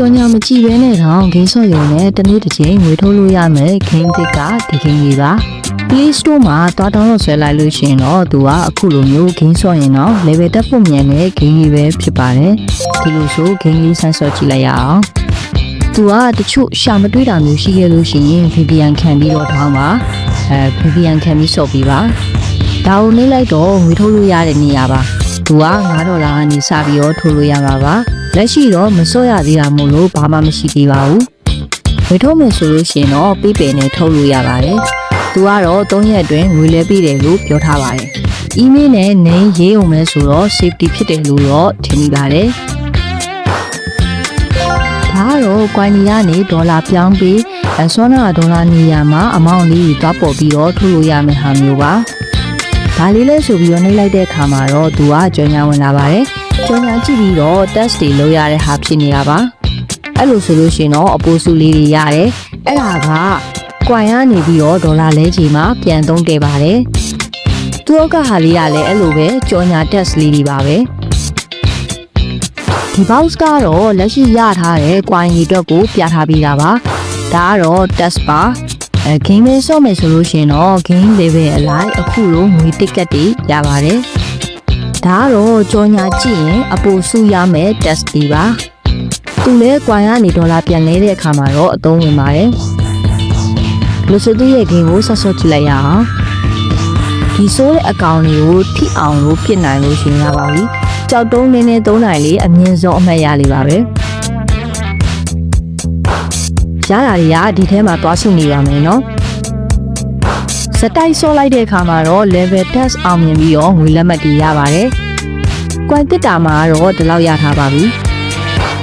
ကြော်ညာမကြည့်ဘဲနဲ့တော့ဂိမ်းဆော့ရုံနဲ့တစ်နေ့တစ်ချိန်ငွေထုတ်လို့ရမယ်ဂိမ်းတစ်ကဒီဂိမ်းလေးပါ Play Store မှာတွားတောင်းလို့ဆွဲလိုက်လို့ရှိရင်တော့သူကအခုလိုမျိုးဂိမ်းဆော့ရင်တော့ level တက်ဖို့မြန်တဲ့ဂိမ်းကြီးပဲဖြစ်ပါတယ်ဒီလိုဆိုဂိမ်းလေးဆန်းဆော့ကြည့်လိုက်ရအောင်သူကတချို့ရှာမတွေ့တာမျိုးရှိခဲ့လို့ရှိရင် VPN ခံပြီးတော့ထောင်းပါအဲ VPN ခံပြီးဆော့ပြီးပါဒါကိုနှိမ့်လိုက်တော့ငွေထုတ်လို့ရတဲ့နေရာပါသူက9ဒေါ်လာကနေစပြီးတော့ထုတ်လို့ရပါပါ လက်ရှိတော့မစော့ရသေးတာမို့လို့ဘာမှမရှိသေးပါဘူးဝေထုတ်မယ်ဆိုလို့ရှိရင်တော့ပေးပယ်နဲ့ထုတ်လို့ရပါတယ်သူကတော့3ရက်အတွင်းငွေလဲပေးတယ်လို့ပြောထားပါတယ်။ email နဲ့ name ရေးအောင်လဲဆိုတော့ safety ဖြစ်တယ်လို့တော့ထင်မိပါတယ်။ဒါကတော့ coin တွေကနေဒေါ်လာပြောင်းပြီးအစောနာဒေါ်လာနေရာမှာအမောင့်လေးကိုတွားပေါ်ပြီးတော့ထုတ်လို့ရမယ့်ဟာမျိုးပါ။ဒါလေးလဲဆိုပြီးတော့နှိပ်လိုက်တဲ့အခါမှာတော့သူကကြော်ညာဝင်လာပါတယ်။ ကြော်ညာကြည့်ပြီးတော့ test တွေလုပ်ရတဲ့ဟာဖြစ်နေတာပါ။အဲ့လိုဆိုလို့ရှိရင်တော့အပိုးစုလေးတွေရတယ်။အဲ့ဒါကကွိုင်ကနေပြီးတော့ဒေါ်လာလဲချီမှာပြန်သုံးခဲ့ပါတယ်။သူတို့ကဟာလေးကလည်းအဲ့လိုပဲကြော်ညာ test လေးတွေပါပဲ။ဒီ box ကတော့လက်ရှိရထားတဲ့ကွိုင်ရီအတွက်ကိုပြထားပြီးတာပါ။ဒါကတော့ test ပါ။အဲ game လေးဆော့မယ်ဆိုလို့ရှိရင်တော့ game level အလိုက်အခုလိုငွေ ticket တွေရပါတယ်။ ဒါကတော့ကြော်ညာကြည့်ရင်အပိုစုရမယ် test တွေပါ။သူလဲကွိုင်ကနေဒေါ်လာပြန်လဲတဲ့အခါမှာတော့အသုံးဝင်ပါတယ်။လူစသူရဲ့ဂိမ်းကိုဆက်ဆော့ကြည့်လိုက်ရအောင်ဒီဆိုးတဲ့အကောင်တွေကိုထိအောင်လို့ပြစ်နိုင်လို့ရှင်ရပါပြီကြောက်တုံးနေနေသုံးနိုင်လေအမြင့်ဆုံးအမှတ်ရလေးပါပဲရတာတွေကဒီထဲမှာသွားစုနေပါမယ်နော် စတိုက်ဆော့လိုက်တဲ့အခါမှာတော့ level test အောင်မြင်ပြီးတော့ငွေလက်မှတ်တွေရပါတယ်ကွန်တစ်တာမှာတော့ဒီလောက်ရထားပါပြီ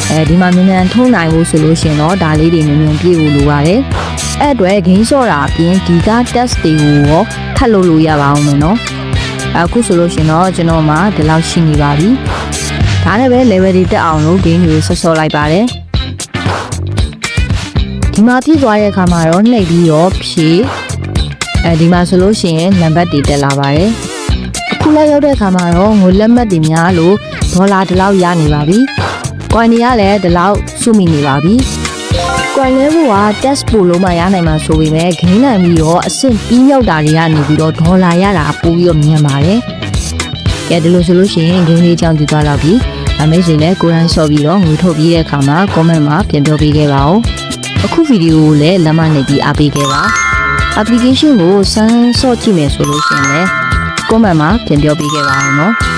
အဲဒီမှာမြန်မြန်ထုံးနိုင်ဖို့ဆိုလို့ရှင်တော့ဒါလေးတွေမြန်မြန်ပြည့်ဖို့လိုပါတယ်အဲ့အတွက်ဂိမ်းဆော့တာအပြင်ဒီက test တွေကိုရောထပ်လုပ်လို့ရပါအောင်မယ်နော်အခုဆိုလို့ရှင်တော့ကျွန်တော်မှဒီလောက်ရှိနေပါပြီဒါနဲ့ပဲ level တွေတက်အောင်လို့ game တွေကိုဆော့ဆော့လိုက်ပါတယ်ဒီမှာပြည့်သွားတဲ့အခါမှာတော့နှိပ်ပြီးတော့ဖြည့် အဲဒီမှာဆိုလို့ရှိရင်နံပါတ်တွေတက်လာပါတယ်အခုလည်းရောက်တဲ့အခါမှာတော့ငွေလက်မှတ်တွေများလို့ဒေါ်လာဒီလောက်ရနေပါပြီ။ coin တွေကလည်းဒီလောက်စုမိနေပါပြီ။ coin လဲဖို့က test ပို့လို့မှရနိုင်မှာဆိုပေမဲ့ဂိမ်းနိုင်ပြီးတော့အဆင့်ပြီးမြောက်တာတွေကနေပြီးတော့ဒေါ်လာရတာပိုပြီးတော့မြန်ပါတယ်။ကဲဒီလိုဆိုလို့ရှိရင်ဂိမ်းလေးကြောင်းကြည့်သွားတော့ပြီ။အမေရှင်လည်းကိုယ်တိုင်ဆော့ပြီးတော့ငွေထုတ်ပြီးတဲ့အခါမှာ comment မှာပြန်ပြောပေးခဲ့ပါဦး။အခုဗီဒီယိုကိုလည်းလက်မနေပြီးအားပေးခဲ့ပါ။ application ကိုစမ်းဆော့ကြည့်မယ်ဆိုလို့ရှိရင်လည်း comment မှာပြန်ပြောပေးခဲ့ပါဦးနော်။